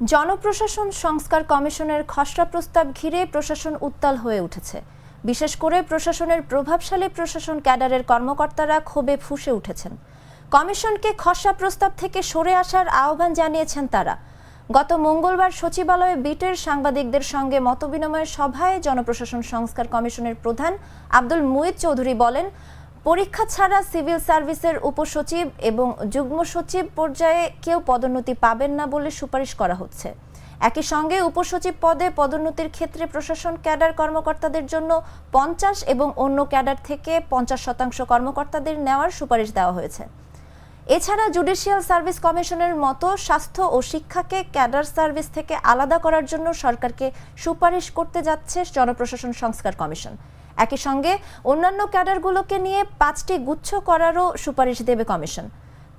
জনপ্রশাসন সংস্কার কমিশনের খসড়া প্রস্তাব ঘিরে প্রশাসন উত্তাল হয়ে উঠেছে। বিশেষ করে প্রশাসনের প্রভাবশালী প্রশাসন ক্যাডারের কর্মকর্তারা ক্ষোভে ফুঁসে উঠেছেন। কমিশনকে খসড়া প্রস্তাব থেকে সরে আসার আহ্বান জানিয়েছেন তারা। গত মঙ্গলবার সচিবালয়ে বিটের সাংবাদিকদের সঙ্গে মতবিনিময়ের সভায় জনপ্রশাসন সংস্কার কমিশনের প্রধান আব্দুল মুইদ চৌধুরী বলেন পরীক্ষা ছাড়া সিভিল সার্ভিসের উপসচিব এবং যুগ্ম সচিব পর্যায়ে কেউ পদোন্নতি পাবেন না বলে সুপারিশ করা হচ্ছে। একই সঙ্গে উপসচিব পদে পদোন্নতির ক্ষেত্রে প্রশাসন, ক্যাডার কর্মকর্তাদের জন্য পঞ্চাশ এবং অন্য ক্যাডার থেকে পঞ্চাশ শতাংশ কর্মকর্তাদের নেওয়ার সুপারিশ দেওয়া হয়েছে। এছাড়া জুডিশিয়াল সার্ভিস কমিশনের মতো স্বাস্থ্য ও শিক্ষাকে ক্যাডার সার্ভিস থেকে আলাদা করার জন্য সরকারকে সুপারিশ করতে যাচ্ছে জনপ্রশাসন সংস্কার কমিশন। একই সঙ্গে অন্যান্য ক্যাডারগুলোকে নিয়ে পাঁচটি গুচ্ছ করারও সুপারিশ দেবে কমিশন।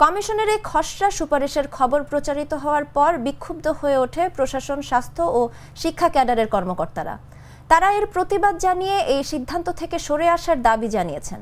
কমিশনের এই খসড়া সুপারিশের খবর প্রচারিত হওয়ার পর বিক্ষুব্ধ হয়ে ওঠে প্রশাসন, স্বাস্থ্য ও শিক্ষা ক্যাডারের কর্মকর্তারা। তারা এর প্রতিবাদ জানিয়ে এই সিদ্ধান্ত থেকে সরে আসার দাবি জানিয়েছেন।